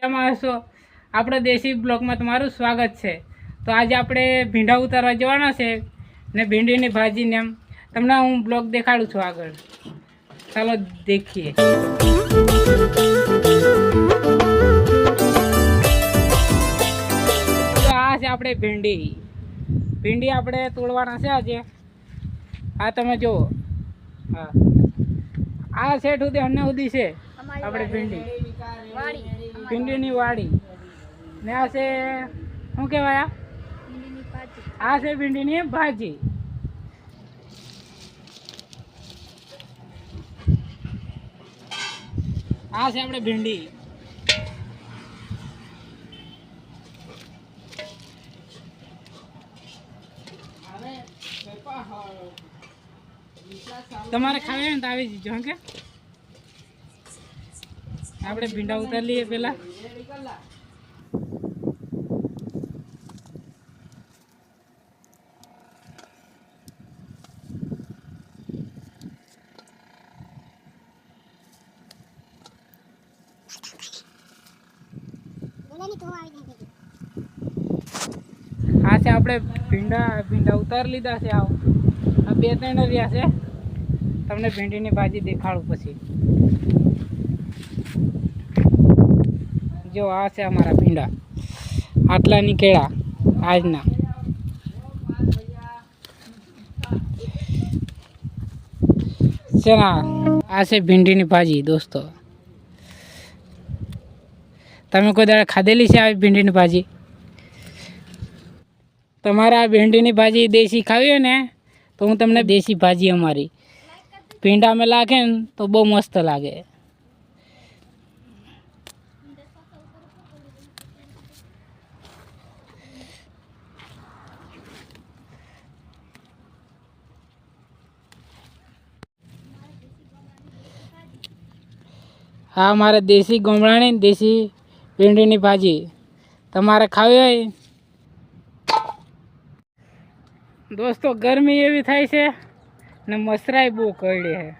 મજામાં હશો? આપણે દેશી બ્લોગમાં તમારું સ્વાગત છે. તો આજે આપણે ભીંડા ઉતારવા જવાના છે ને ભીંડીની ભાજીને એમ. તમને હું બ્લોગ દેખાડું છું આગળ. ચાલો દેખીએ. તો આ છે આપણે ભીંડી. ભીંડી આપણે તોડવાના છે આજે. આ તમે જુઓ. હા. આ શેઠ સુધી અમને સુધી છે. આપણે ભીંડી. ભીંડીની વાડી. ને આ છે શું કહેવાય આ? છે ભીંડીની ભાજી. આ છે આપણે ભીંડી. તમારે ખાવી હોય ને તો આવી જજો કે? આપણે ભીંડા ઉતારી લઈએ પેલા હા છે આપણે ભીંડા ભીંડા ઉતારી લીધા છે આવ. આ બે ત્રણ રહ્યા છે. તમને ભીંડીની ભાજી દેખાડું પછી. જો આ છે અમારા ભીંડા. આટલા નીકળ્યા આજના. છે આ છે ભીંડીની ભાજી, દોસ્તો. તમે કોઈ દાડે ખાધેલી છે આવી ભીંડીની ભાજી? તમારે આ ભીંડીની ભાજી દેશી ખાવી હોય ને, તો હું તમને દેશી ભાજી અમારી. ભીંડા અમે લાગે ને, તો બહુ મસ્ત લાગે. હા, મારે દેશી ગોમડાની દેશી ભીંડીની ભાજી. તમારે ખાવી હોય? દોસ્તો, ગરમી એવી થાય છે ને મસરાઈ બહુ કરડી છે.